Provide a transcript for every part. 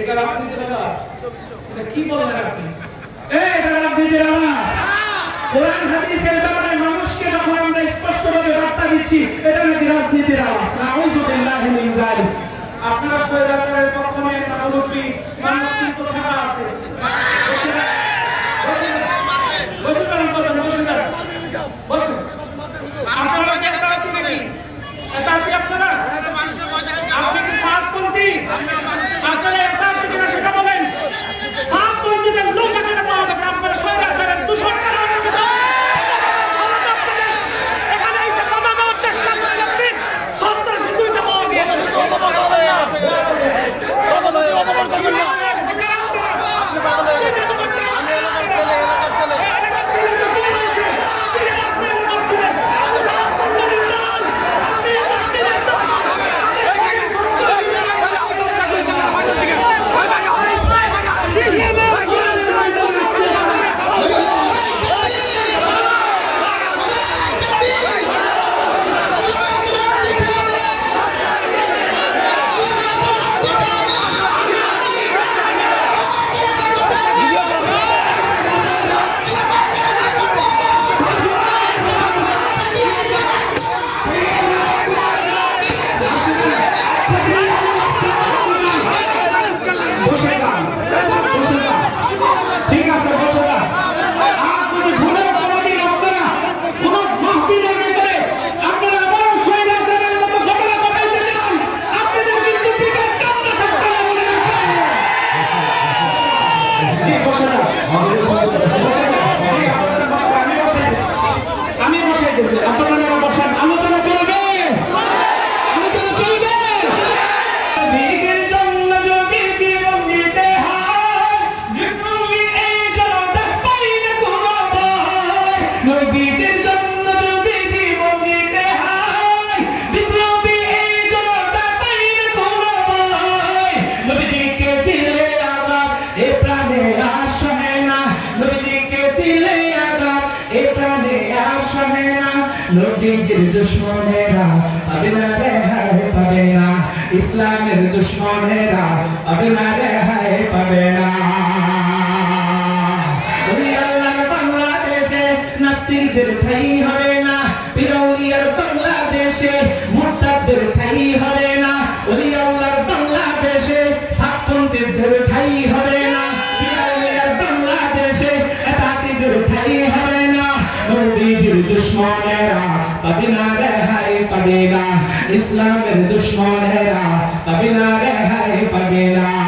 এটা রাজনীতি দাদা এটা কি বলেন আপনি এটা রাজনীতি দাদা কোরআন হাদিসের ব্যাপারে মানে মানুষকে যখন আমরা স্পষ্টভাবে বার্তা দিচ্ছি এটা নাকি রাজনীতির আওয়াজ নাউযুবিল্লাহি মিন যালিক। আপনারা সৈরাচারের পক্ষ নিয়ে মানুষ কি মানুষ কি কথা আছে। দুশ্মনেরা শোনেরা নবীজির দুশ্মনেরা পাবে না পাবে না ইসলামের দুশ্মনেরা পাবে না রেহাই পাবে বাংলাদেশে নাস্তিকদের ঠাই হবে না বাংলাদেশে ঠাই হবে ইসলামের দুশ্মনেরা তবে না রেহাই পাবে না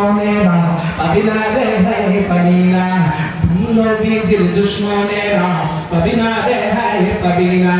দুশ্মনেরা পাবিনা রে ভাই পাবিনা নবীজির দুশ্মনেরা পাবিনা রে ভাই পাবিনা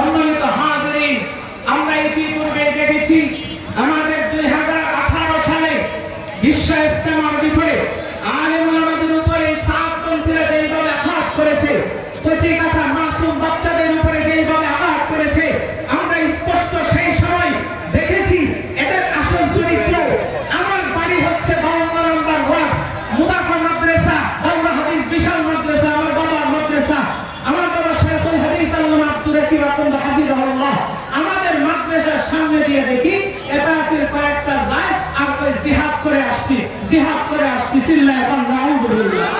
Somebody with a heart. জিহাদ করে আসছি চিল্লায় তার নাউজুবিল্লাহ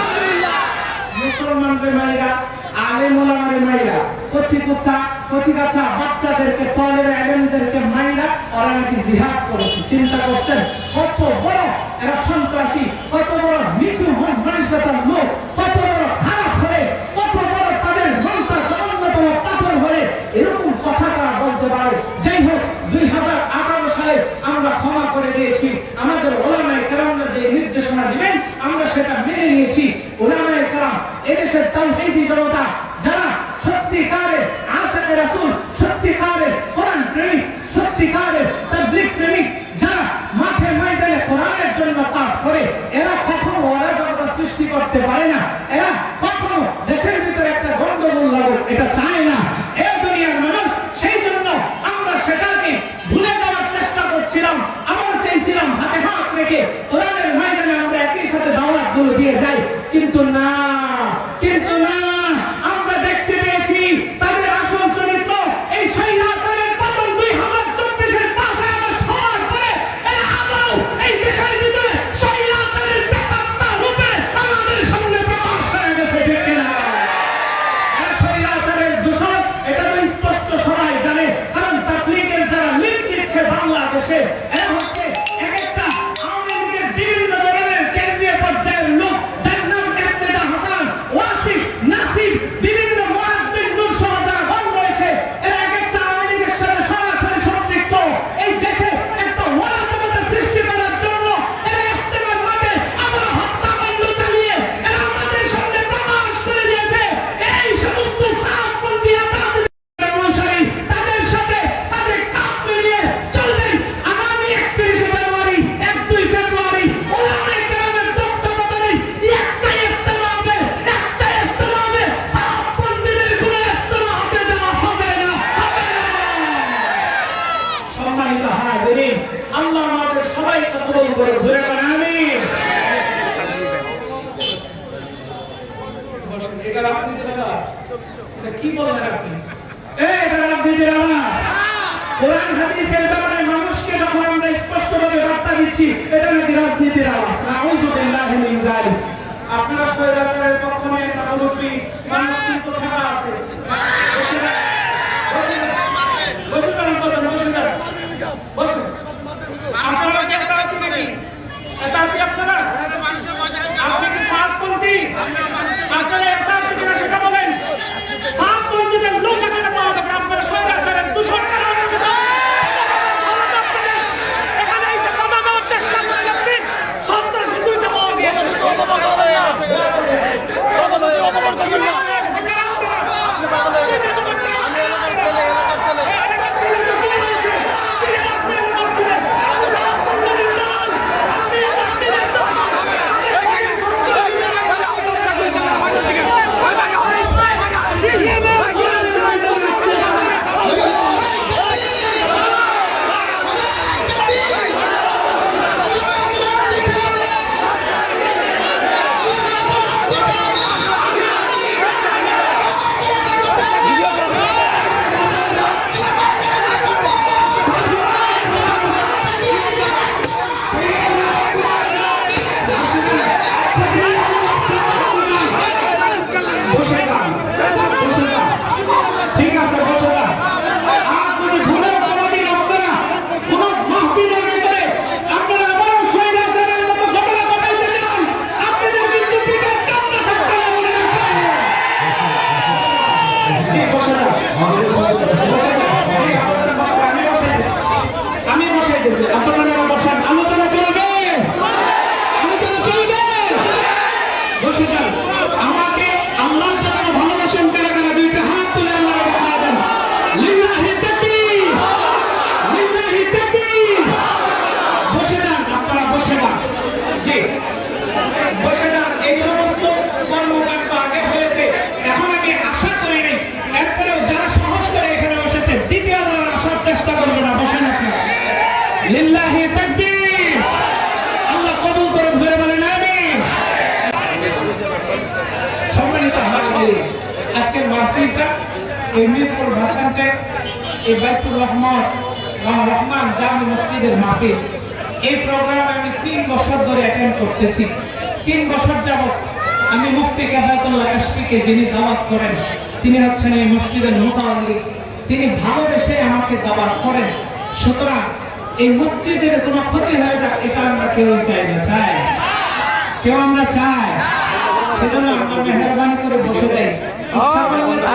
মুসলমানদের মাইরা আলে মোলামের মাইরা কচি কুচা কচি কাছা বাচ্চাদেরকে পলের আলেমদেরকে মাইরা ওরা নাকি জিহাদ করেছে। চিন্তা করছেন কত বড় এরা সন্ত্রাসী কত বড় নিচু মানুষ বেতার লোক। করতে পারে না। এরা এটা রাজনীতি দাদা এটা কি বলেন আপনি? এটা রাজনীতি দাদা কোরআন হাদিসের ব্যাপারে মানুষকে যখন আমরা স্পষ্টভাবে বার্তা দিচ্ছি এটা নাকি রাজনীতির আওয়াজ আউযু বিল্লাহি মিন যালিক। আপনারা সবাই রাজনীতির পক্ষে না হলো কি মানুষ কিন্তু ছাড়া আছে? এমনিপুর ভাষাতে এই বাইতুর রহমান রহমান জামি মসজিদের মাপে এই প্রোগ্রাম আমি তিন বছর ধরে অ্যাটেন্ড করতেছি। তিন বছর যাবৎ আমি মুফতি কেফাতুল্লাহ কাশ্মীকে যিনি দাওয়াত করেন, তিনি হচ্ছেন এই মসজিদের মোতাবলি তিনি ভালোবেসে আমাকে দাওয়াত করেন। সুতরাং এই মসজিদের কোনো ক্ষতি হয়ে যাক এটা আমরা কেউ চাই না, চাই। কেউ আমরা চাই। সেজন্য আমরা মেহরবানি করে বসে যাই।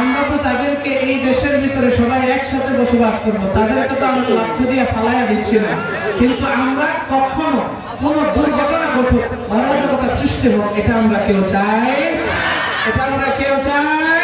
আমরা তো তাদেরকে এই দেশের ভিতরে সবাই একসাথে বসবাস করব। তাদেরকে তো আমরা লক্ষ্য দিয়ে ফালাইয়া দিচ্ছি না। কিন্তু আমরা কখনো কোন দুর্ঘটনা ঘটুক অরাজকতা সৃষ্টি হোক, এটা আমরা কেউ চাই? এটা আমরা কেউ চাই?